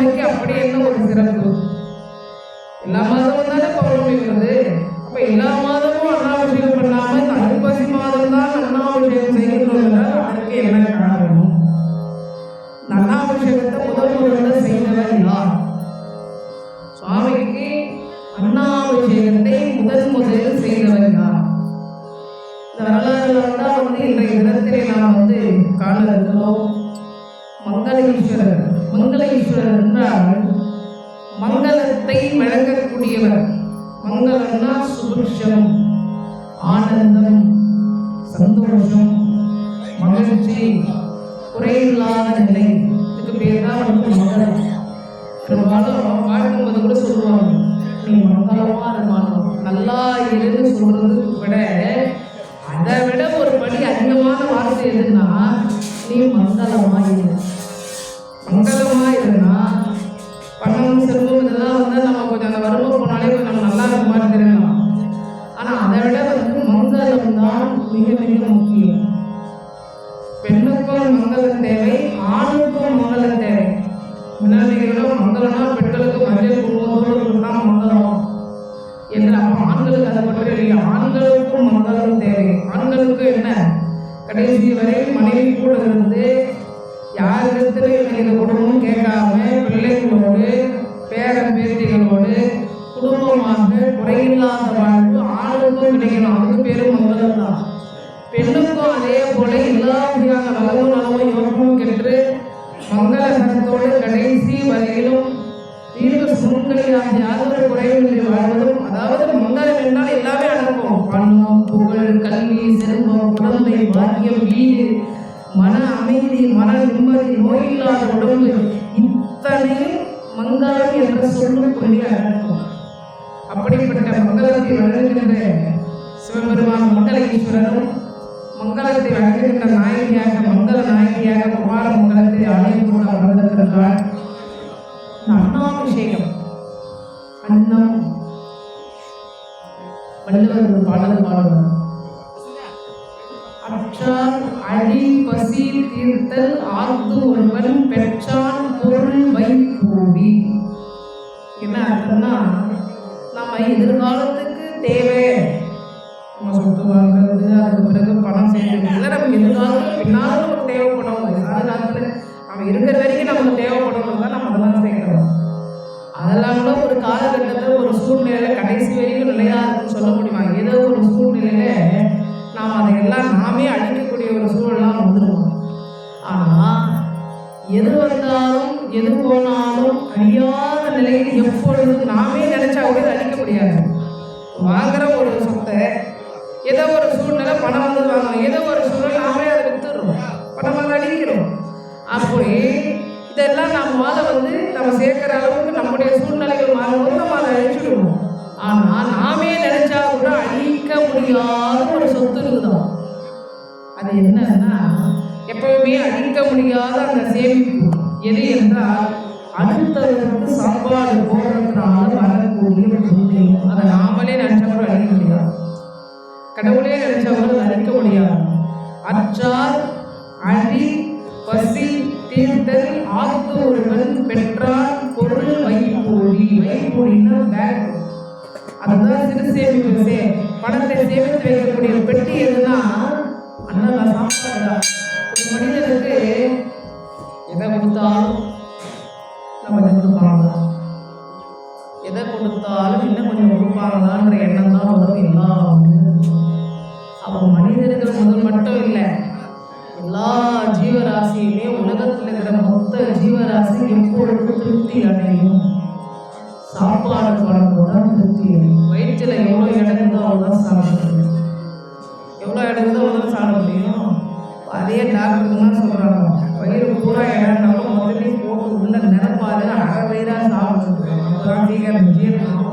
பௌர்ணமிக்கு அப்படி என்ன ஒரு சிறப்பு. எல்லா மாதமும் தானே பௌர்ணமி வருது? அப்ப எல்லா மாதமும் சந்தோஷம் ஆனந்தம் சந்தோஷம் மகிழ்ச்சி குறையில்லாத நிலை. இதுக்கு பேர் தான் வந்து மகளம் பெரும்பாலும் வாழ்க்கும்போது கூட சொல்லுவாங்க நீ மங்களமா இருக்கணும் நல்லா இருந்து சொல்றதுக்கு விட அதை விட ஒரு படி அதிகமான வார்த்தை எதுன்னா நீ மங்களமா இத்தனையும் மங்களம் என்ற சொல்லுக்குள்ளே அடங்கும் அப்படிப்பட்ட மங்களத்தை வழங்குகின்ற சிவபெருமான் மங்கள மங்களத்தை வழங்குகின்ற நாயகியாக மங்கள நாயகியாக குமார மங்களத்தை அழைத்து கூட வளர்ந்திருக்கிறார் அண்ணாபிஷேகம். அண்ணம் வள்ளுவர் ஒரு பாடல் பாடுவார். அற்றார் அழி பசி தீர்த்தல் ஆத்து ஒருவன் பெற்றான் பொருள் வைப்பூவி என்ன அர்த்தம்னா நம்ம எதிர்காலத்துக்கு தேவை. நம்ம சொத்து வாங்குறது அதுக்கு பிறகு பணம் சேர்க்கறது. நம்ம எதிர்காலத்துக்கு பின்னாலும் நமக்கு தேவைப்படும். வயசான காலத்தில் நம்ம இருக்கிற வரைக்கும் நமக்கு தேவைப்படணும் தான் நம்ம அதெல்லாம் சேர்க்கிறோம். அதெல்லாம் கூட ஒரு காலகட்டத்தில் ஒரு சூழ் முடியாத ஒரு சொத்து இருக்குதான் அது என்னன்னா எப்பவுமே அழிக்க முடியாத அந்த சேமிப்பு. எது என்றால் அடுத்தவருக்கு சாப்பாடு போடுறதுனால வரக்கூடிய புண்ணியம் அதை நாமளே நினைச்சவரும் அழிக்க முடியாது. கடவுளே நினைச்சவரும் அழிக்க முடியாது. அற்றார் அழி பசி தீர்த்தல் ஆத்து ஒருவன் பெற்றான் பொருள் வைப்பொழி வைப்பொழின்னா பேங்க் அதுதான் சிறு சேமிப்பு சே பணத்தை சேமித்து வைக்கக்கூடிய பெட்டி எதுனா அண்ணன் சாப்பாடு ஒரு மனிதனுக்கு எதை கொடுத்தாலும் நம்ம கொஞ்சம் கொடுப்பாங்களா எதை கொடுத்தாலும் இன்னும் கொஞ்சம் கொடுப்பாங்களான்ற எண்ணம் தான் வரும் எல்லா அப்போ மனிதர்கள் முதல் மட்டும் இல்லை எல்லா ஜீவராசியுமே உலகத்தில் இருக்கிற மொத்த ஜீவராசி எப்பொழுதும் திருப்தி அடையும். சாப்பாடு பழக்கம் திருப்தி. வயிற்றில் எவ்வளோ இடங்குதோ அவ்வளோதான் சாப்பிட முடியும். எவ்வளோ இடங்குதோ அவ்வளோதான் சாப்பிட முடியும். அதே டாக்டர்லாம் சொல்கிறாங்க வயிறு பூரா இடம்னாலும் முதல்ல போட்டு உள்ள நிரப்பாது அரை வயிறாக சாப்பிட்டுருக்காங்க அப்போதான் சீக்கிரம் ஜீரணம்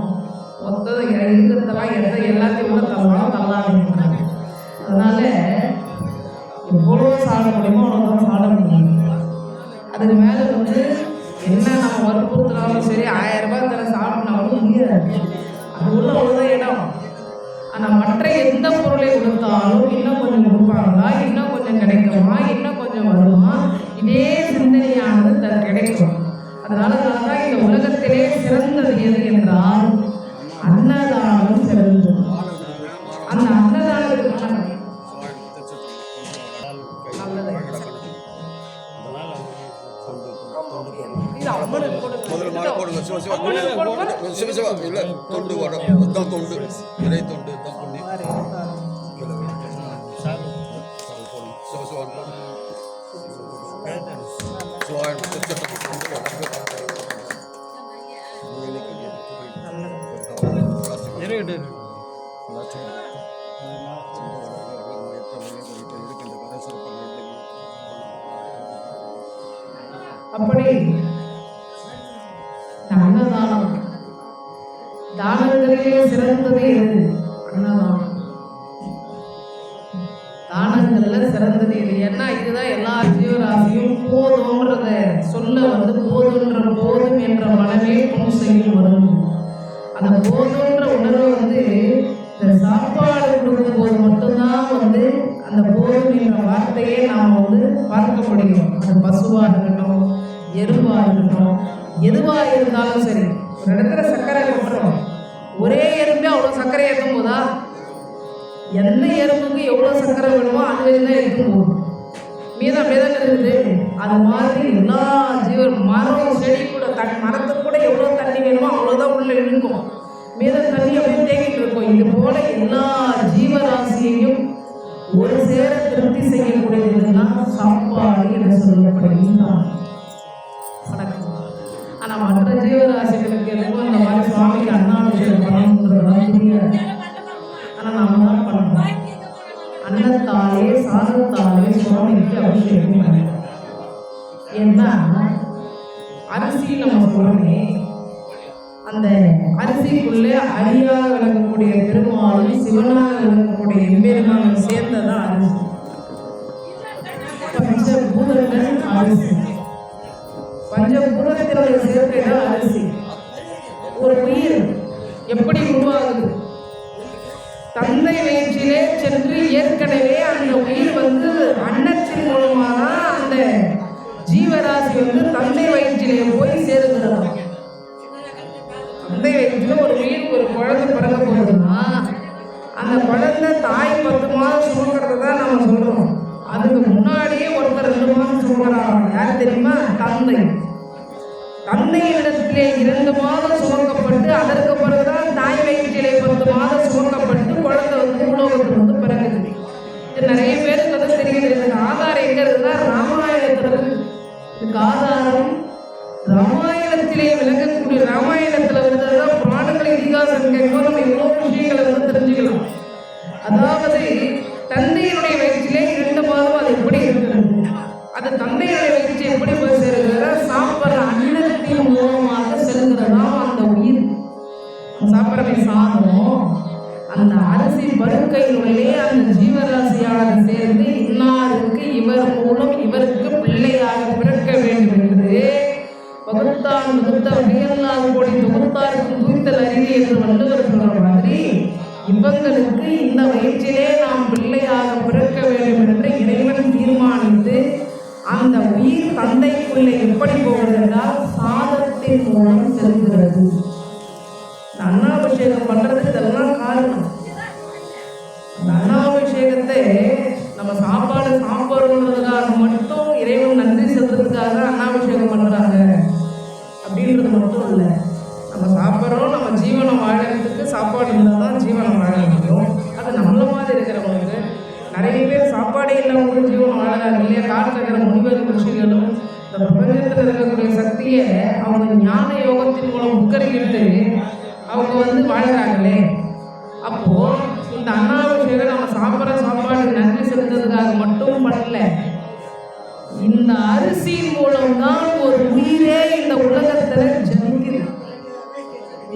மொத்தம் இருக்கிறதெல்லாம் எதை எல்லாத்தையும் கூட தள்ளலாம் தள்ளாதுன்றாங்க அதனால எவ்வளோ சாப்பிட முடியுமோ அவ்வளோதான் சாப்பிட முடியும். அதுக்கு மேலே வந்து என்ன நம்ம வற்புறுத்தினாலும் சரி ஆயிரம் ரூபாய் தர சாப்பிட்னாலும் முடியாது. அது உள்ள ஒரு இடம். ஆனால் மற்ற எந்த பொருளை கொடுத்தாலும் இன்னும் கொஞ்சம் கொடுப்பாங்களா? இன்னும் கொஞ்சம் கிடைக்குமா? இன்னும் கொஞ்சம் வருமா? இதே சிந்தனையானது த கிடைக்கும். அதனால தான் இந்த உலகத்திலே சிறந்தது எது என்றால் அன்னதானம் சிறந்தது. அந்த அன்னதானம் போடுங்க சிவ சிவா அம்மனுக்கு கொடுங்க. சிவ சிவா இல்ல தொண்டு வரும் அதான் தொண்டு இறை தொண்டு தான் பண்ணி சிவ கொடுக்கும் போது மட்டும்தான் வந்து அந்த போதும்ன்ற வார்த்தையே நாம் வந்து பார்க்க முடியும். அது பசுவாக இருக்கட்டும் எருவாக இருக்கட்டும் எதுவாக இருந்தாலும் சரி. ஒரு இடத்துல சர்க்கரை கொட்டுறோம் ஒரே எறும்பே அவ்வளோ சர்க்கரை ஏற்றும் போதா? எந்த எறும்புக்கு எவ்வளோ சர்க்கரை வேணுமோ அது வரையும் தான் ஏற்றும் போகும் மீதம் அப்படியே தான் இருக்குது. அது மாதிரி எல்லா ஜீவன் மரம் செடி கூட தன் மரத்துக்கு கூட எவ்வளோ தண்ணி வேணுமோ அவ்வளோதான் உள்ள இழுக்கும். மீதம் தண்ணி அப்படியே தேங்கிட்டு இது போல எல்லா ஜீவராசியையும் ஒரு சேர திருப்தி செய்யக்கூடியதுன்னா சாப்பாடு என்று சொல்லப்படுகின்றான் வணக்கம். ஆனால் மற்ற ஜீவராசிகளுக்கு எதுவும் இந்த மாதிரி சுவாமிக்கு அண்ணாபிஷேகம் பண்ணணுன்றதெல்லாம் தெரியாது ஆனால் நாம தான் பண்ணுறோம் அன்னத்தாலே சாதத்தாலே சுவாமிக்கு அபிஷேகம் பண்ணணும். ஏன்னா அரிசி நம்ம சொல்றோமே அந்த அரிசிக்குள்ளே அரியாக விளங்கக்கூடிய பெருமாளும் சிவனாக விளங்கக்கூடிய எம்பெருமானும் சேர்ந்ததான் அரிசி. பஞ்சபூதங்கள் அரிசி. பஞ்சபூதத்தினுடைய சேர்க்கைதான் அரிசி. ஒரு உயிர் எப்படி உருவாகுது? தந்தை வயிற்றிலே சென்று ஏற்கனவே அந்த உயிர் வந்து அன்னத்தின் மூலமாக தான் அந்த ஜீவராசி வந்து தந்தை அந்த தாய் பத்து மாதம் சுமக்கிறது தான் நம்ம சொல்றோம். அதுக்கு முன்னாடியே ஒருத்தர் ரெண்டு மாதம் சுமக்கிறாங்க யார் தெரியுமா? தந்தை. தந்தையிடத்திலே இரண்டு மாதம் சுமக்கப்பட்டு அதற்கு பிறகுதான் தாய் வயிற்றிலே பருக்கையினுள்ளே அந்த ஜீவராசியானது சேர்ந்து இன்னாருக்கு இவர் மூலம் இவருக்கு பிள்ளையாக பிறக்க வேண்டும் என்று பகுத்தான் முகுத்த வகையெல்லாம் கோடி தொகுத்தாருக்கும் தூய்த்தல் அறிவு என்று வள்ளுவர் சொல்ற மாதிரி இவங்களுக்கு இந்த வயிற்றிலே நாம் பிள்ளையாக பிறக்க வேண்டும் என்று இறைவன் தீர்மானித்து அந்த உயிர் தந்தைக்குள்ளே எப்படி போகிறது என்றால் சாதத்தின் மூலம் செல்கிறது. நம்ம சாப்பாடு சாப்பிட்றதுக்காக மட்டும்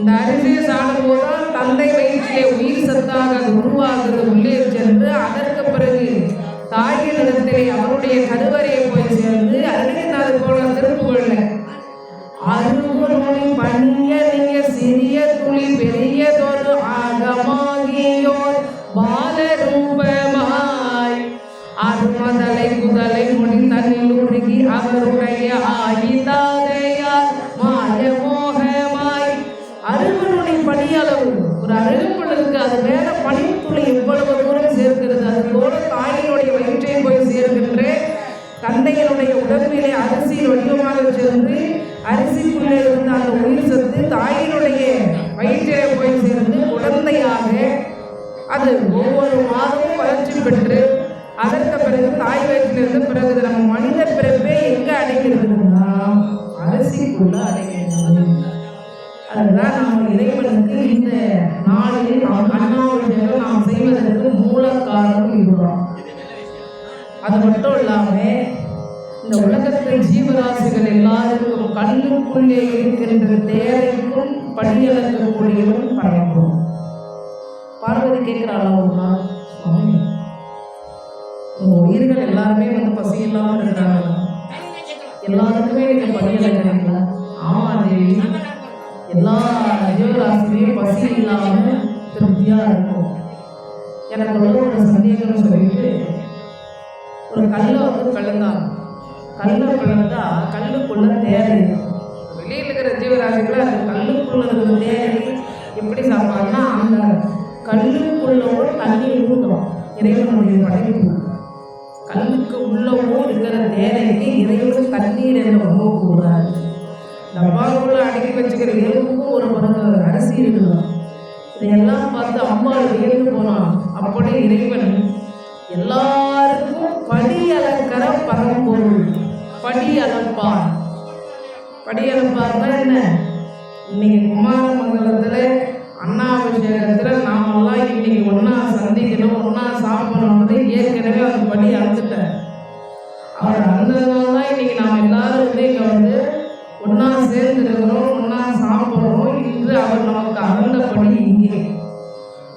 இந்த அரிசியை சாப்பிடும் தந்தை வயிற்றிலே உயிர் சத்தாக அது உருவாகுது உள்ளே சென்று அதற்கு பிறகு தாயினிடத்திலே அவருடைய கருவறையை போய் சேர்ந்து அருகினாது போல திருப்புகழ்ல அருகுணி பண்ணிய நீங்க சிறிய துளி பெரியதொரு ஆகமாகியோர் பாலரூபமாய். அருமதலை குதலை முடி தன்னில் உருகி அவருடைய ஆகி அளவு ஒரு அருகம்புல்லுக்கு அது மேல பனித்துளி எவ்வளவு தூரம் சேர்க்கிறது? அது போல தாயினுடைய வயிற்றை போய் சேர்கின்ற தந்தையினுடைய உடம்பிலே அரிசியின் வடிவமாக சேர்ந்து அரிசிக்குள்ளே இருந்து அந்த உயிர் சத்து தாயினுடைய வயிற்றிலே போய் சேர்ந்து குழந்தையாக அது ஒவ்வொரு மாதமும் வளர்ச்சி பெற்று அதற்கு பிறகு தாய் வயிற்றிலிருந்து பிறகு நம்ம மனித பிறப்பே எங்கே அடைகிறது? அரிசிக்குள்ள அடைகிறது. அதுதான் நம்ம இறைவனுக்கு இந்த நாளில் அண்ணாவிடம் நாம் செய்வதற்கு மூல காரணம் இதுதான். அது மட்டும் இல்லாம இந்த உலகத்தில் ஜீவராசிகள் எல்லாருக்கும் கண்ணுக்குள்ளே இருக்கின்ற தேவைக்கும் படியளக்கக்கூடியவன் பரம்பரும் பார்வதி கேட்கிறாளா உங்க உயிர்கள் எல்லாருமே வந்து பசி இல்லாம இருக்கிறாங்க எல்லாருக்குமே நீங்க படியளக்கிறீங்களா ஆமா தேவி. எல்லா ஜீவராசியுமே பசி இல்லாம திருப்தியா இருக்கும். எனக்கு ரொம்ப ஒரு சந்தேகம் சொல்லிட்டு ஒரு கல்லை வந்து பிளந்தாங்க கல்லை கலந்தா கல்லுக்குள்ள தேவை வெளியில் இருக்கிற ஜீவராசிகளை அந்த கல்லுக்குள்ள இருக்கிற தேரை எப்படி சாப்பிட்றாங்கன்னா அந்த கல்லுக்குள்ளவோ தண்ணி ஊதும் இறைவனுடைய படைப்பு. கல்லுக்கு உள்ளவோ இருக்கிற தேரைக்கு இறைவன் தண்ணீர் என்று உணவு கூடாது. டப்பாவுக்குள்ள அடுக்கி வச்சுக்கிற எலும்பு ஒரு மருந்து அரிசி இருக்குதான் இதையெல்லாம் பார்த்து அம்மா வியந்து போனான் அப்படி இறைவன் எல்லாருக்கும் படி அளக்கிற பரம்பொருள். படி அளப்பார் படி அளப்பார்னா என்ன? இன்னைக்கு குமாரமங்கலத்துல அண்ணாபிஷேகத்துல நாமெல்லாம் இன்னைக்கு ஒண்ணா சந்திக்கணும் ஒண்ணா சாப்பிடணும்னு ஏற்கனவே அந்த படி அளந்துட்டார் அவர் அளந்ததுனால தான் இன்னைக்கு நாம் எல்லாரும் ஒன்னா சேர்ந்து இருக்கிறோம் ஒண்ணா சாப்பிடுறோம் இன்று அவர் நமக்கு அளந்தபடி இங்கே.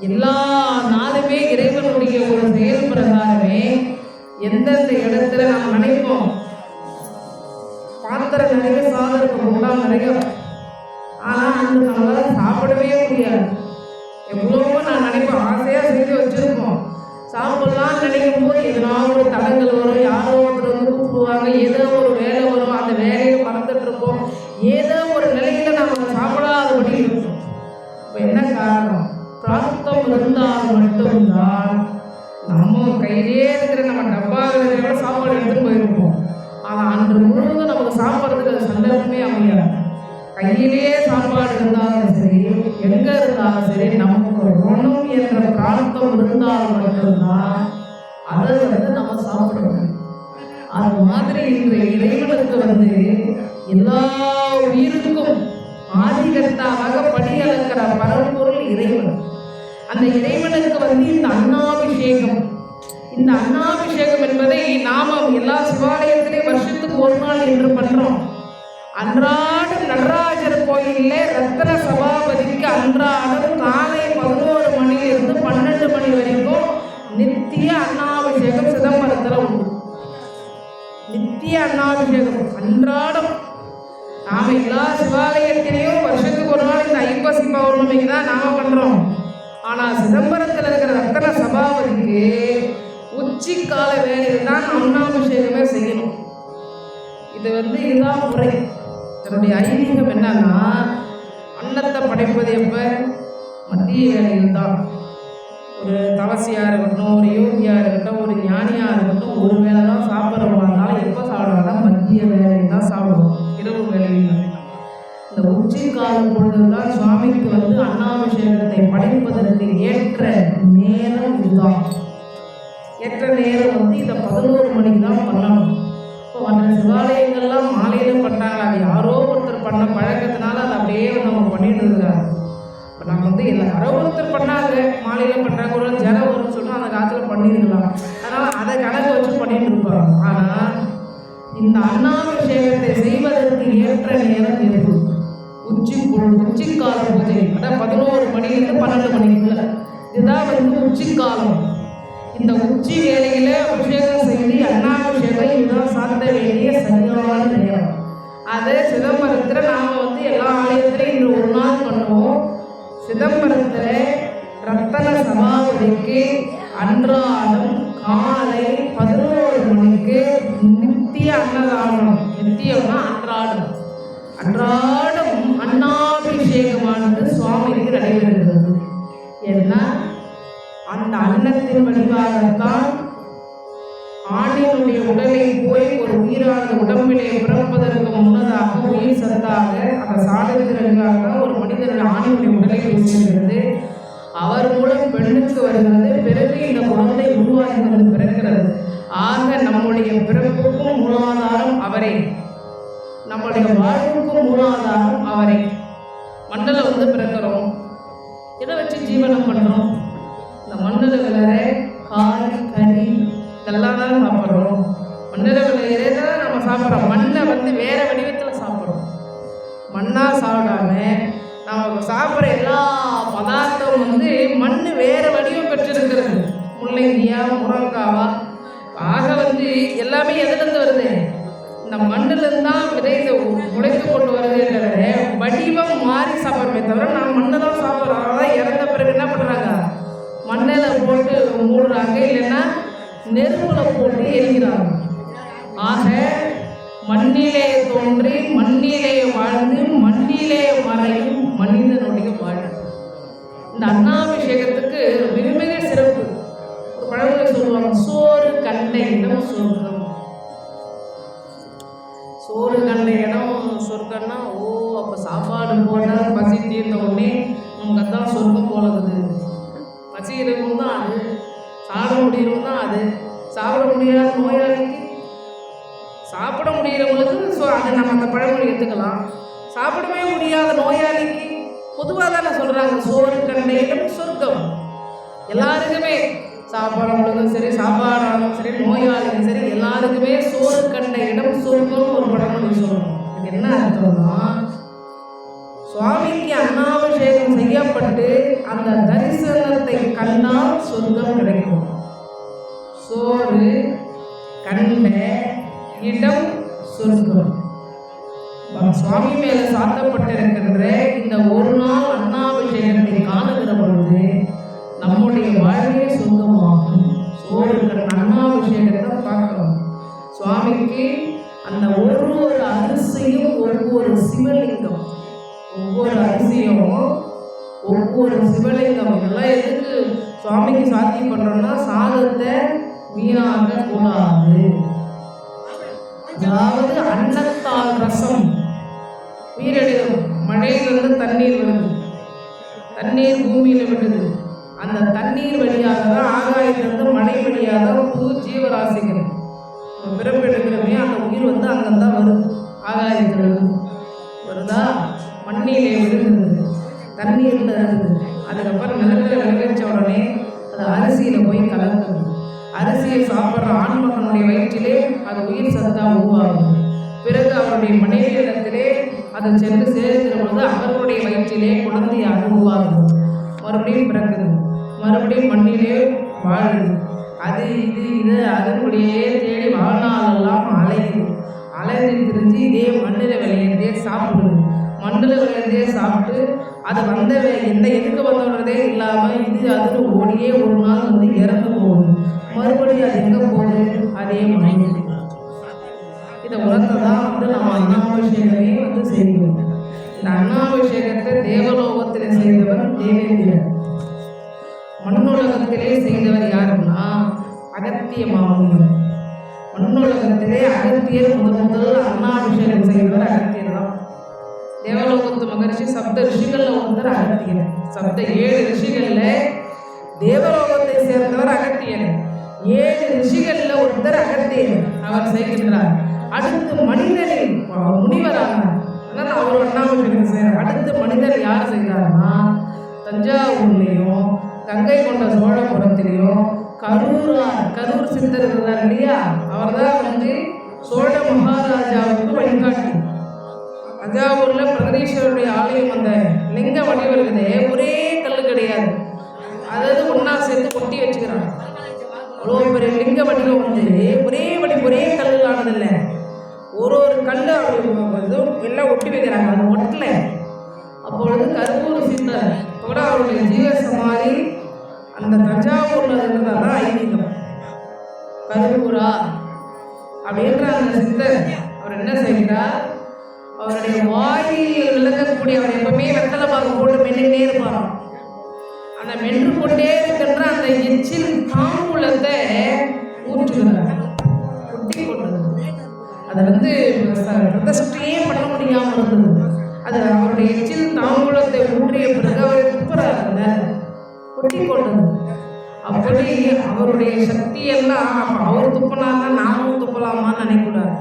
எல்லா நாளுமே இறைவனுடைய ஒரு செயல் பிரகாரமே எந்தெந்த இடத்துல நாம் நினைப்போம்? பாத்திரம் நிறைய சாதம் உண்டாம் நிறைய. ஆனா அந்த நம்மளால சாப்பிடவே முடியாது. எவ்வளவோ நான் நினைப்பேன் ஆசையா செஞ்சு வச்சிருப்போம். சாப்பிடலாம் நினைக்கும் போது எதனா ஒரு தடங்கள் வரும் யாரோ ஒருத்தர் வந்து கூப்பிடுவாங்க ஏதோ ஒரு வேலை வரும். பார்ப்போம் ஏதோ ஒரு எல்லா உயிருக்கும் ஆதிகர்த்தாவாக படியளக்கிற பரம்பொருள் இறைவன். அந்த இறைவனுக்கு வந்து இந்த அண்ணாபிஷேகம் இந்த அண்ணாபிஷேகம் என்பதை நாம எல்லா சிவாலயத்திலையும் வருஷத்துக்கு ஒரு நாள் என்று பண்றோம். அன்றாடம் நடராஜர் கோயிலில் ரத்ன சபாபதிக்கு அன்றாடம் காலை பதினோரு மணியிலிருந்து பன்னெண்டு மணி வரைக்கும் நித்திய அண்ணாபிஷேகம் சிதம்பரத்தில் உண்டு. நித்திய அண்ணாபிஷேகம் அன்றாடம் நாம எல்லா சிவாலயத்திலையும் வருஷத்துக்கு ஒரு நாள் இந்த ஐப்பசி பௌர்ணமிக்கு தான் நாம பண்றோம். ஆனா சிதம்பரத்தில் இருக்கிற ரத்தன சபாபதிக்கு உச்சி கால வேலையில் தான் அண்ணாபிஷேகமே செய்யணும். இது வந்து இதுதான் முறை. இதனுடைய ஐதீகம் என்னன்னா அன்னத்தை படைப்பது எப்ப? மத்திய வேலையில் தான் ஒரு தவசியாக இருக்கட்டும் ஒரு யோகியாக இருக்கட்டும் ஒரு ஞானியாக இருக்கட்டும் ஒரு வேளை தான் சாப்பிட்றவங்களா எப்போ சாப்பிட்றாங்கன்னா மத்திய வேலையில் தான் சாப்பிடுவோம் இரவு வேலையில் இந்த உச்சி காலம் பொழுது தான் சுவாமிக்கு வந்து அண்ணாபிஷேகத்தை படைப்பதற்கு ஏற்ற நேரம் இதுதான். ஏற்ற நேரம் வந்து இதை பதினோரு மணிக்கு தான் பண்ணணும். இப்போ மற்ற சிவாலயங்கள்லாம் மாலையில பண்ணாங்க அது யாரோ ஒருத்தர் பண்ண பழக்கத்தினால அதை அப்படியே நம்ம பண்ணிட்டு இருக்காங்க. நம்ம வந்து இல்லை யாரோ ஒருத்தர் பண்ணாங்க மாலையில பண்ணுறாங்க ஒரு ஜனம் வரும்னு சொன்னால் அந்த காலத்தில் பண்ணியிருக்கலாம் அதனால் அதை கணக்கு வச்சு பண்ணிட்டு இருப்பாங்க. ஆனால் இந்த அன்னாபிஷேகத்தை செய்வதற்கு ஏற்ற நேரம் எது உச்சி உச்சிக்கால பூஜை. அதான் பதினோரு மணிலேருந்து பன்னெண்டு மணிக்குள்ள. இதுதான் வந்து உச்சிக்காலம் இந்த உச்சி வேலையில் அபிஷேகம் செய்து அண்ணாபிஷேகம் இதுதான் சாத்த வேண்டிய சரியான நேரம். அதை சிதம்பரத்தில் நாம் வந்து எல்லா ஆலயத்திலையும் இன்று ஒரு நாள் பண்ணுவோம். சிதம்பரத்தில் ரத்தன சமாதிக்கு அன்றாடம் காலை பதினோரு மணிக்கு நித்திய அன்னதானம். நித்தியம்னா அன்றாடம். அன்றாடம் அன்னாபிஷேகமானது சுவாமிக்கு நடைபெறுகிறது. ஏன்னா அந்த அன்னத்தின் வழிபாகத்தான் ஆணினுடைய உடலை போய் ஒரு உயிரானது உடம்பிலே பிறப்பதற்கு முன்னதாக உயிர் சத்தாக அந்த சாதகத்திற்காக ஒரு மனிதன் ஆணினுடைய உடலை பேசுகிறது அவர் மூலம் பெண்ணுக்கு வருகிறது பிறகு இந்த குழந்தை உருவாகிறது பிறக்கிறது. ஆக நம்முடைய பிறப்புக்கும் மூலாதாரம் அவரே. நம்முடைய வாழ்வுக்கும் மூலாதாரம் அவரே. மண்டல வந்து பிறக்கிறோம். இதை வச்சு ஜீவனம் பண்ணுறோம் இந்த மண்டல வேற காய் கறி இதெல்லாம் தான் சாப்பிட்றோம். மண்டல விளையாடே தான் நம்ம சாப்பிட்றோம். மண்ணை வந்து வேற வடிவத்தில் சாப்பிட்றோம். மண்ணாக சாப்பிடாம நம்ம சாப்பிட்ற எல்லா பதார்த்தம் வந்து மண் வேற வடிவம் பெற்றிருக்கிறது. முள்ளங்கியா முருங்காவா? ஆக வந்து எல்லாமே எதுலேருந்து வருது? இந்த மண்ணிலேருந்து தான் விதைந்து உடைத்து கொண்டு வருதுன்றத வடிவம் மாறி சாப்பிட்றமே தவிர நான் மண்ணை தான் சாப்பிட்றோம் அதான் இறந்த பிறகு என்ன பண்ணுறாங்க மண்ணில் போட்டு மூடுறாங்க இல்லை நெருப்புல போட்டு எரிக்கிறாங்க ஆக மண்ணிலே தோன்றி மண்ணிலே வாழ்ந்து மண்ணிலே மறையும் மனிதனுடைய வாழ்வு. இந்த அண்ணாபிஷேகத்துக்கு மிக மிக சிறப்பு. ஒரு பழமொழி சொல்லுவாங்க சோறு கண்ட இடம் சொர்க்கம். சோறு கண்ட இடம் சொர்க்கம்னா ஓ அப்போ சாப்பாடு போட்டால் பசி தீர்ந்த உடனே நமக்கு அதான் சொர்க்கம் போலது பசி இருக்கும் தான் அது. சாப்பிட முடியும் தான் அது. சாப்பிட முடியாத நோயாளிக்கு சாப்பிட முடியறவங்களுக்கு ஸோ அதை நம்ம அந்த பழமொழி எடுத்துக்கலாம். சாப்பிடவே முடியாத நோயாளிக்கு பொதுவாக தானே சொல்கிறாங்க சோறு கண்டையிலும் சொர்க்கம். எல்லாருக்குமே சாப்பாடுகளுக்கும் சரி சாப்பாடாலும் சரி நோயாளிக்கும் சரி எல்லாருக்குமே சோறு கண்ட இடம் சொர்க்கம்னு ஒரு பழமொழி சொல்லணும். இது என்ன அர்த்தம்னா சுவாமிக்கு அன்னாபிஷேகம் செய்யப்பட்டு அந்த தரிசனத்தை கண்ணா சோறு கண்ட இடம் சொர்க்கம் சுவாமி மேல சாத்தப்பட்டிருக்கின்ற இந்த ஒரு நாள் அண்ணாபிஷேகத்தை காணுகிற பொழுது நம்முடைய வாழ்வே சொந்தமாகும். சோறு அண்ணாபிஷேகத்தை பார்க்கணும் சுவாமிக்கு அந்த ஒரு ஒரு அரிசியும் ஒவ்வொரு சிவலிங்கம். ஒவ்வொரு அரிசியும் ஒவ்வொரு சிவலிங்கம். இதெல்லாம் எதுக்கு சுவாமிக்கு சாத்தியம் பண்றோம்னா சாதத்தை வீணாக கூடாது அதாவது அன்னத்தால் ரசம். உயிரிழம் மழையிலிருந்து தண்ணீர் வருது. தண்ணீர் பூமியில் விடுது அந்த தண்ணீர் வழியாக தான் ஆகாயத்திலிருந்து மழை வழியாக தான் புது ஜீவராசிகள். பிறப்பெடுக்கிறமே அந்த உயிர் வந்து அங்கந்தான் வருது. ஆகாயத்தில் வருதா? மண்ணிலே விழுந்தது தண்ணீரில் இருந்தது அதுக்கப்புறம் நிலத்தில் விளைவிச்ச உடனே அது அரிசியில் போய் கலக்குது. அரிசியை சாப்பிட்ற ஆண்மகனுடைய வயிற்றிலே அது உயிர் சத்தா உருவாகும். பிறகு அவருடைய மனைவியிடத்திலே அது சென்று சேர்க்கிற பொழுது அவருடைய வயிற்றிலே குழந்தையாக உருவாகுது மறுபடியும் பிறக்குது. மறுபடியும் மண்ணிலே வாழுது. அது இது இது அதனுடைய தேடி வாழ்நாளெல்லாம் அலையுது. அலைஞ்சு திரிஞ்சு இதே மண்ணில் விளையிறதே சாப்பிடுது. மண்ணில் விளையிறதே சாப்பிட்டு அது வந்த எந்த எதுக்கு வந்தோன்றதே இல்லாமல் இது அது ஓடியே ஒரு நாள் வந்து இறந்து போகும் மறுபடியும் அது எங்கே போகுது? அதே மாதிரி இதை உலகத்தை தான் வந்து நம்ம அண்ணாபிஷேகமே வந்து செய்வோம் இந்த அண்ணாபிஷேகத்தை தேவலோகத்தில் செய்தவர் தேவேந்திரன் மண்ணுலகத்திலே செய்தவர் யாருன்னா அகத்திய மாமன் மண்ணுலகத்திலே அகத்தியர் முதல் முதல் அண்ணாபிஷேகம் செய்தவர் அகத்தியர் தான் தேவலோகத்து மகரிஷி சப்த ரிஷிகளில் ஒருத்தர் அகத்தியர். சப்த ஏழு ரிஷிகளில் தேவலோகத்தை சேர்ந்தவர் அகத்தியர். ஏழு ரிஷிகள்ல ஒருத்தர் அகத்தியர் அவர் செய்கின்றார். அடுத்து மனிதனில் அவர் முனிவரானார். அதனால் அவர் அண்ணாபிஷேகம் செய்கிறார் அடுத்து மனிதர் யார் செய்கிறார்னா தஞ்சாவூர்லேயும் கங்கை கொண்ட சோழபுரத்திலையும் கரூர் கரூர் சித்தர் இருந்தார் இல்லையா? அவர் தான் வந்து சோழ மகாராஜாவுக்கு வழிகாட்டி. தஞ்சாவூர்ல பிரகதீஸ்வரருடைய ஆலயம் அந்த லிங்க வடிவம் இருக்குதே ஒரே கல் கிடையாது. அதாவது ஒண்ணா சேர்த்து கொட்டி வச்சுக்கிறார் அவ்வளோ பெரிய லிங்க வடிவம் வந்து ஒரே வடி ஒரே கல்லில் ஆனதில்லை. ஒரு ஒரு கல் எல்லாம் ஒட்டி வைக்கிறாங்க. அது ஒட்டல. அப்பொழுது கருப்பூர் சித்தர் கூட அவருடைய ஜீவ சமாதி அந்த தஞ்சாவூர்ல இருந்ததான் ஐதீகம். கருப்பூரா அப்படின்ற அந்த சித்தர் அவர் என்ன செய்கிறார்? அவருடைய வாயில் விளக்கக்கூடிய அவர் எப்பவுமே வெத்தலை பார்க்க போட்டு மென்னுட்டே இருப்பாராம். அந்த மென்று கொண்டே இருக்கின்ற அந்த எச்சில் தாம்பூலத்தை ஊற்றுகிறார் ஒட்டி கொண்டது அதை வந்து ரத்த பிரதிஷ்டையே பண்ண முடியாமல் இருந்தது. அது அவருடைய எச்சில் தாம்பூலத்தை ஊற்றிய பிறகு அவரை துப்புறாருங்க ஒட்டி கொண்டது. அப்படி அவருடைய சக்தியெல்லாம் எல்லாம் அவர் துப்பினார்னா நாமும் துப்பலாமான்னு நினைக்கூடாது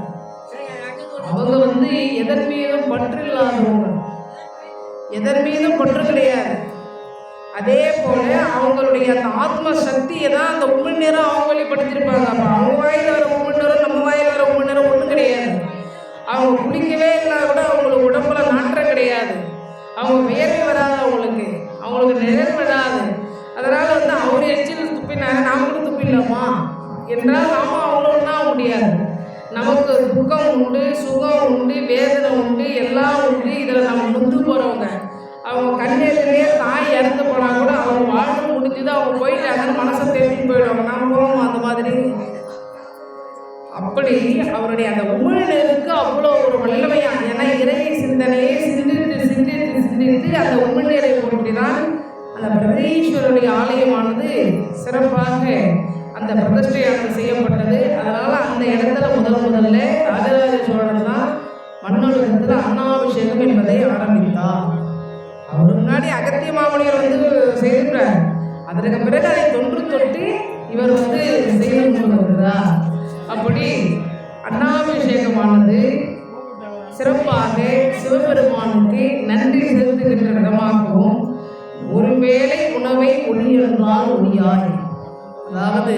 அவங்க வந்து எதன் மீதும் பற்று இல்லாதவங்க. எதன் மீதும் பற்று கிடையாது. அதே போல அவங்களுடைய அந்த ஆத்ம சக்தியை தான் அந்த உமிழ் நேரம் அவங்க வெளிப்படுத்தியிருப்பாங்க அப்போ அவங்க வாயில் வர உமிழ் நேரம் நம்ம வாயில் வர உமிழ் நேரம் ஒன்றும் கிடையாது. அவங்க குளிக்கவே இல்லைனா கூட அவங்களுக்கு உடம்புல நாற்றம் கிடையாது. அவங்க வேர்வை வராது அவங்களுக்கு. அவங்களுக்கு நிழல் வராது. அதனால் வந்து அவர் எச்சில் துப்பினாரு நாமளும் துப்பிடலாமா? என்றால் நாம தான் முடியாது. நமக்கு துக்கம் உண்டு சுகம் உண்டு வேதனை உண்டு எல்லாம் உண்டு. இதில் நம்ம முந்து போகிறவங்க அவங்க கண்ணெதிரிலே தாய் இறந்து போனால் கூட அவங்க வாழ்ந்து முடிஞ்சது அவங்க போயிட்டு அங்கே மனசை தேடி போயிடுவாங்க. நம்ம அந்த மாதிரி. அப்படி அவருடைய அந்த உமிழ்நீருக்கு அவ்வளோ ஒரு வல்லமையாக ஏன்னா இறை சிந்தனையை சிந்தித்து சிந்தித்து சிந்தித்து அந்த உமிழ்நீரை கொண்டு தான் அந்த பிரதீஸ்வரனுடைய ஆலயமானது சிறப்பாக அந்த பிரதிஷ்டையானது செய்யப்பட்டது. அதனால் அந்த இடத்துல முதல் முதல்ல ராஜராஜ சோழன் தான் மன்னோடத்தில் அண்ணாபிஷேகம் என்பதை ஆரம்பித்தார். அவருக்கு முன்னாடி அகத்திய மாமனியர் வந்து செய்திருக்கிறார். அதற்கு பிறகு அதை தொன்று தொட்டு இவர் வந்து செய்து கொண்டு அப்படி அண்ணாபிஷேகமானது சிறப்பாக சிவபெருமானுக்கு நன்றி செலுத்துகின்ற விதமாகவும் ஒருவேளை உணவை ஒளி என்றால் ஒளியாய் அதாவது